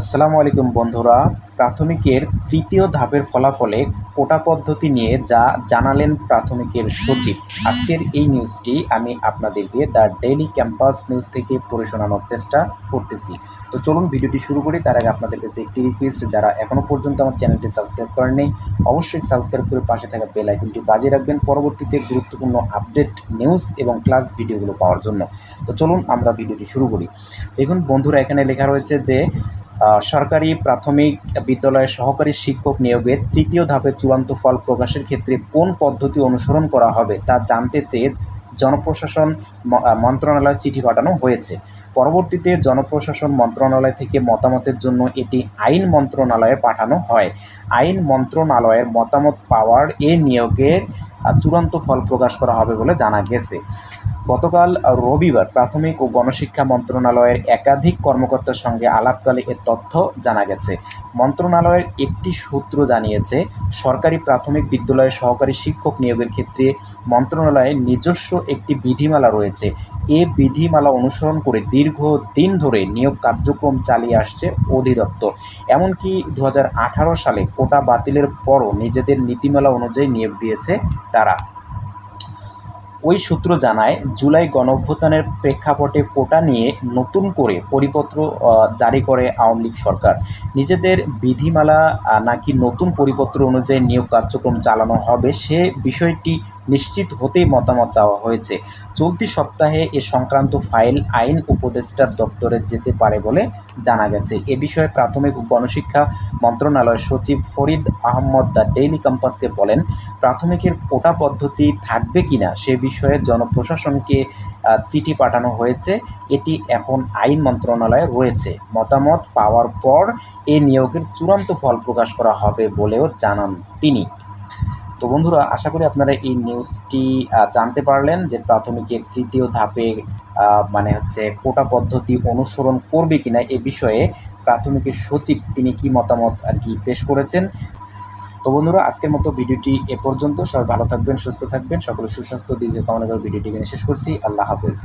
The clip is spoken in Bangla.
আসসালামু আলাইকুম বন্ধুরা। প্রাথমিকের তৃতীয় ধাপের ফলাফলে কোটা পদ্ধতি নিয়ে যা জানালেন প্রাথমিকের সচিব, আজকের এই নিউজটি আমি আপনাদেরকে দ্য ডেইলি ক্যাম্পাস নিউজ থেকে পড়ে শোনানোর চেষ্টা করতেছি। তো চলুন ভিডিওটি শুরু করি। তার আগে আপনাদের কাছে একটি রিকোয়েস্ট যারা এখনও পর্যন্ত আমার চ্যানেলটি সাবস্ক্রাইব করেন নেই, অবশ্যই সাবস্ক্রাইব করে পাশে থাকা বেল আইকনটি বাজিয়ে রাখবেন পরবর্তীতে গুরুত্বপূর্ণ আপডেট নিউজ এবং ক্লাস ভিডিওগুলো পাওয়ার জন্য। তো চলুন আমরা ভিডিওটি শুরু করি। দেখুন বন্ধুরা, এখানে লেখা রয়েছে যে সরকারি প্রাথমিক বিদ্যালয়ে সহকারী শিক্ষক নিয়োগের তৃতীয় ধাপে চূড়ান্ত ফল প্রকাশের ক্ষেত্রে কোন পদ্ধতি অনুসরণ করা হবে তা জানতে চেয়ে জনপ্রশাসন মন্ত্রণালয়ে চিঠি পাঠানো হয়েছে। পরবর্তীতে জনপ্রশাসন মন্ত্রণালয় থেকে মতামতের জন্য এটি আইন মন্ত্রণালয়ে পাঠানো হয়। আইন মন্ত্রণালয়ের মতামত পাওয়ার এ নিয়োগের চূড়ান্ত ফল প্রকাশ করা হবে বলে জানা গেছে। গতকাল রবিবার প্রাথমিক ও গণশিক্ষা মন্ত্রণালয়ের একাধিক কর্মকর্তার সঙ্গে আলাপকালে এ তথ্য জানা গেছে। মন্ত্রণালয়ের একটি সূত্র জানিয়েছে, সরকারি প্রাথমিক বিদ্যালয়ে সহকারী শিক্ষক নিয়োগের ক্ষেত্রে মন্ত্রণালয়ের নিজস্ব একটি বিধিমালা রয়েছে। এ বিধিমালা অনুসরণ করে দীর্ঘদিন ধরে নিয়োগ কার্যক্রম চালিয়ে আসছে অধিদপ্তর। এমনকি দু হাজার আঠারো সালে কোটা বাতিলের পরও নিজেদের নীতিমালা অনুযায়ী নিয়োগ দিয়েছে তারা। ওই সূত্র জানায়, জুলাই গণঅভ্যুত্থানের প্রেক্ষাপটে কোটা নিয়ে নতুন করে পরিপত্র জারি করে আওয়ামী লীগ সরকার। নিজেদের বিধিমালা নাকি নতুন পরিপত্র অনুযায়ী নিয়োগ কার্যক্রম চালানো হবে, সে বিষয়টি নিশ্চিত হতেই মতামত চাওয়া হয়েছে। চলতি সপ্তাহে এ সংক্রান্ত ফাইল আইন উপদেষ্টার দপ্তরে যেতে পারে বলে জানা গেছে। এ বিষয়ে প্রাথমিক ও গণশিক্ষা মন্ত্রণালয়ের সচিব ফরিদ আহমদ দ্য ডেইলি কম্পাসকে বলেন, প্রাথমিকের কোটা পদ্ধতি থাকবে কিনা সে বিষয়ে জনপ্রশাসনকে আহ, চিঠি পাঠানো হয়েছে। এটি এখন আইন মন্ত্রণালয়ে রয়েছে। মতামত পাওয়ার পর এ নিয়োগের চূড়ান্ত ফল প্রকাশ করা হবে বলেও জানান তিনি। তো বন্ধুরা আশা করি আপনারা এই নিউজটি জানতে পারলেন যে প্রাথমিকের তৃতীয় ধাপে মানে হচ্ছে কোটা পদ্ধতি অনুসরণ করবে কিনা এ বিষয়ে প্রাথমিকের সচিব তিনি কি মতামত আর কি পেশ করেছেন। তো বন্ধুরা, আজকের মতো ভিডিওটি এ পর্যন্ত। সবাই ভালো থাকবেন, সুস্থ থাকবেন। সকলে সুস্বাস্থ্য, দীর্ঘ কামনা করে ভিডিওটি এখানে শেষ করছি। আল্লাহ হাফেজ।